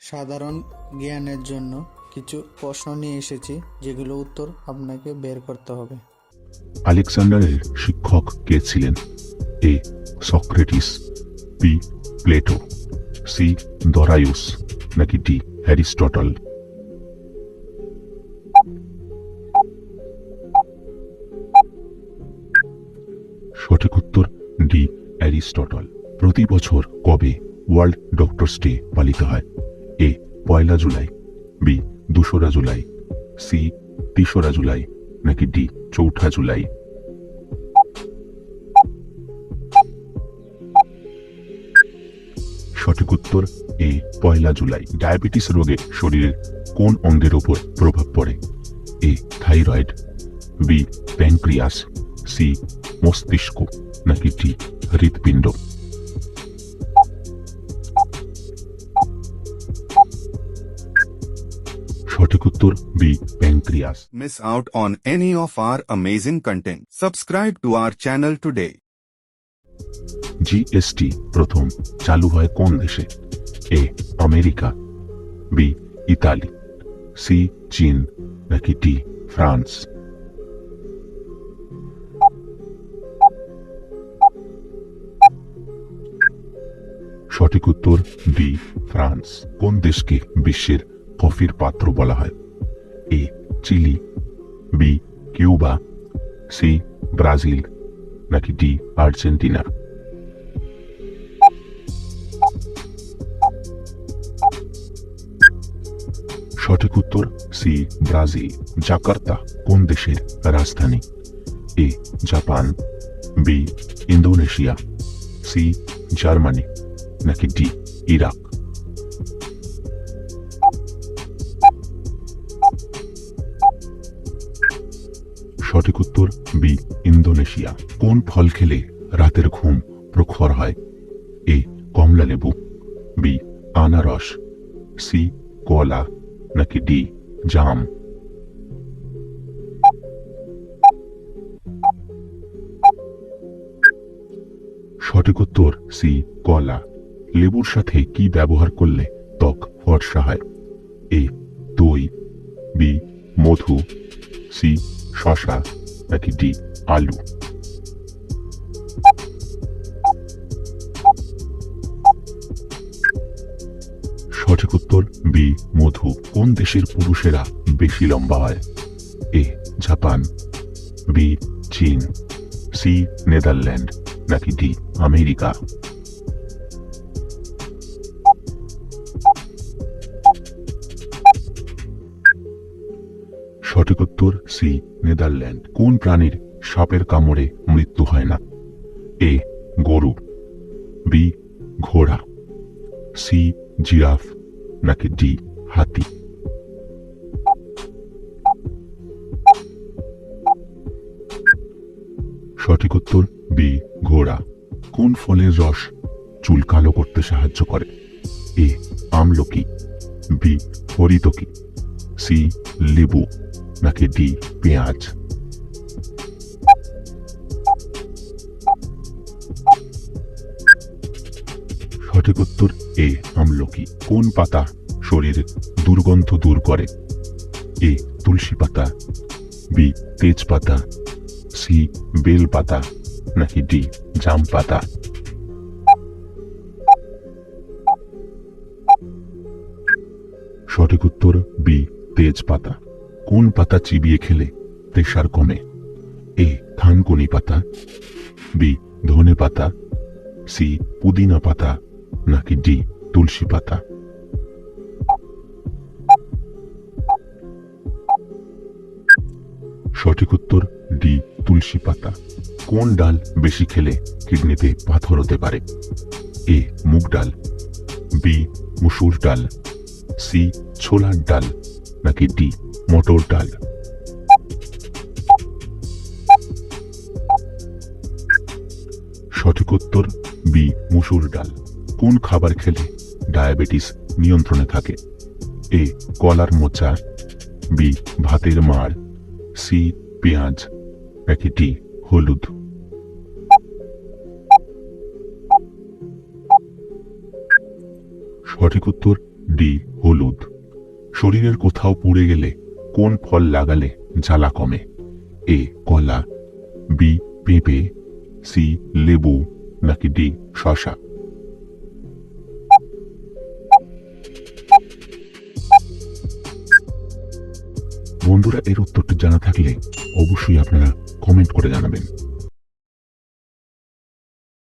সাধারণ জ্ঞানের জন্য কিছু প্রশ্ন নিয়ে এসেছি, যেগুলো উত্তর আপনাকে বের করতে হবে। আলেকজান্ডারের শিক্ষক কে ছিলেন? A, Socrates, B, Plato, C, দরায়ুস, নাকি ডি, অ্যারিস্টটল? সঠিক উত্তর, ডি, অ্যারিস্টটল। প্রতি বছর কবে ওয়ার্ল্ড ডক্টরস ডে পালিত হয়? পয়লা জুলাই বি দোসরা জুলাই সি তেসরা জুলাই, নাকি ডি চৌঠা জুলাই। সঠিক উত্তর এ পয়লা জুলাই। ডায়াবেটিস রোগে শরীরের কোন অঙ্গের উপর প্রভাব পড়ে? A thyroid. B pancreas. C মস্তিষ্ক। নাকি ডি হৃৎপিণ্ড। সঠিক উত্তর B pancreas miss out on any of our amazing content. Subscribe to our channel today. GST প্রথম চালু হয় কোন দেশে A America B Italy C চীন নাকি ডি ফ্রান্স সঠিক উত্তর ডি ফ্রান্স কোন দেশকে বিশ্বের কফির পাত্র বলা হয়। A Chile, B Cuba, C Brazil, নাকি ডি আর্জেন্টিনা। সঠিক উত্তর, সি ব্রাজিল, জাকার্তা, কোন দেশের রাজধানী? A Japan, B Indonesia, C Germany, নাকি ডি ইরাক? সঠিক উত্তর বি, ইন্দোনেশিয়া। কোন ফল খেলে রাতের ঘুম প্রখর হয়? এ, কমলা লেবু। বি, আনারস। সি, কলা। নাকি ডি, জাম। সঠিক উত্তর সি, কলা। লেবুর সাথে কি ব্যবহার করলে ত্বক ফর্সা হয়? এ, দই। বি, মধু। সি শশা, নাকি ডি আলু? সঠিক উত্তর, বি, মধু। কোন দেশের পুরুষেরা বেশি লম্বা হয়? A, Japan. বি, চীন। C, Netherland. নাকি ডি, আমেরিকা। সঠিক উত্তর, সি, নেদারল্যান্ড। কোন প্রাণীর সাপের কামড়ে মৃত্যু হয় না? এ, গরু। বি, ঘোড়া। C, giraffe. নাকি ডি, হাতি। সঠিক উত্তর, বি, ঘোড়া। কোন ফলের রস চুল কালো করতে সাহায্য করে? এ, আমলকি। বি হরিতকি সি লেবু নাকি ডি পেঁয়াজ সঠিক উত্তর এ, আমলকি, কোন পাতা শরীরে দুর্গন্ধ দূর করে? এ, তুলসী পাতা, বি, তেজপাতা, সি, বেল পাতা, নাকি ডি, জাম পাতা? সঠিক উত্তর বি তেজপাতা। কোন পাতা চিবিয়ে খেলে প্রেশার কমে? এ, থানকুনি পাতা, বি, ধনে পাতা, সি, পুদিনা পাতা, নাকি ডি, তুলসী পাতা। সঠিক উত্তর, ডি, তুলসী পাতা। কোন ডাল বেশি খেলে কিডনিতে পাথর হতে পারে? এ, মুগ ডাল, বি, মুসুর ডাল, সি, ছোলার ডাল। নাকি ডি, মটর ডাল? সঠিক উত্তর, বি, মুসুর ডাল। কোন খাবার খেলে ডায়াবেটিস নিয়ন্ত্রণে থাকে? এ, কলার মোচা। বি, ভাতের মাড়। সি, পেঁয়াজ। নাকি ডি, হলুদ? সঠিক উত্তর, ডি, হলুদ। শরীরের কোথাও পুড়ে গেলে কোন ফল লাগালে জ্বালা কমে? এ, কলা, বি, পেঁপে, সি, লেবু, নাকি ডি শশা বন্ধুরা, এর উত্তরটি জানা থাকলে অবশ্যই আপনারা কমেন্ট করে জানাবেন।